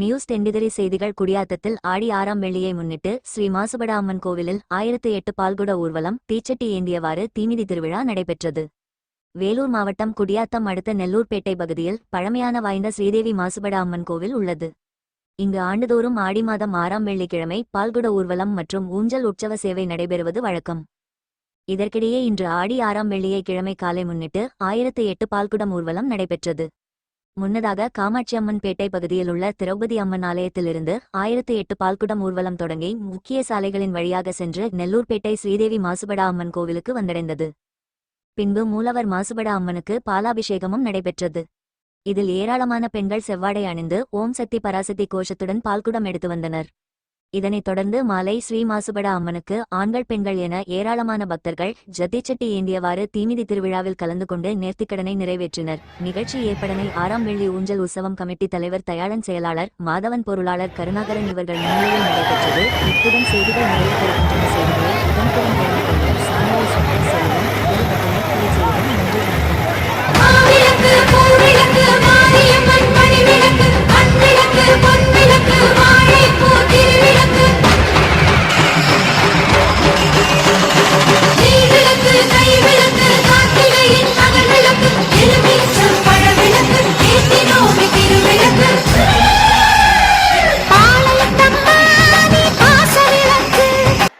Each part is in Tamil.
நியூஸ் தெண்டிதரி செய்திகள் குடியாத்தத்தில் ஆடி ஆறாம் வெள்ளியை முன்னிட்டு ஸ்ரீ மாசுபட அம்மன் கோவிலில் ஆயிரத்து எட்டு பால்குட ஊர்வலம் தீச்சட்டி ஏந்தியவாறு தீமிதி திருவிழா நடைபெற்றது. வேலூர் மாவட்டம் குடியாத்தம் அடுத்த நெல்லூர்பேட்டை பகுதியில் பழமையான வாய்ந்த ஸ்ரீதேவி மாசுபட அம்மன் கோவில் உள்ளது. இங்கு ஆண்டுதோறும் ஆடி மாதம் ஆறாம் வெள்ளிக்கிழமை பால்குட ஊர்வலம் மற்றும் ஊஞ்சல் உற்சவ சேவை நடைபெறுவது வழக்கம். இதற்கிடையே இன்று ஆடி ஆறாம் வெள்ளியை கிழமை காலை முன்னிட்டு ஆயிரத்து எட்டு பால்குடம் ஊர்வலம் நடைபெற்றது. முன்னதாக காமாட்சியம்மன் பேட்டை பகுதியில் உள்ள திரௌபதி அம்மன் ஆலயத்திலிருந்து ஆயிரத்து எட்டு பால்குடம் ஊர்வலம் தொடங்கி முக்கிய சாலைகளின் வழியாக சென்று நெல்லூர்பேட்டை ஸ்ரீதேவி மாசுபடா அம்மன் கோவிலுக்கு வந்தடைந்தது. பின்பு மூலவர் மாசுபடா அம்மனுக்கு பாலாபிஷேகமும் நடைபெற்றது. இதில் ஏராளமான பெண்கள் செவ்வாடை அணிந்து ஓம் சக்தி பராசக்தி கோஷத்துடன் பால்குடம் எடுத்து வந்தனர். இதனைத் தொடர்ந்து மாலை ஸ்ரீமாசுபட அம்மனுக்கு ஆண்கள் பெண்கள் என ஏராளமான பக்தர்கள் ஜத்திச்சட்டி ஏந்தியவாறு தீமிதி திருவிழாவில் கலந்து கொண்டு நேர்த்திக்கடனை நிறைவேற்றினர். நிகழ்ச்சி ஏற்படனை ஆறாம் வெள்ளி ஊஞ்சல் உற்சவம் கமிட்டி தலைவர் தயாளன் செயலாளர் மாதவன் பொருளாளர் கருணாகரன் இவர்கள் முன்னிலையில் நடைபெற்றது. இத்துடன் செய்திகள் நிறைவு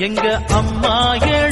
எங்க அம்மா எழுந்துட்ட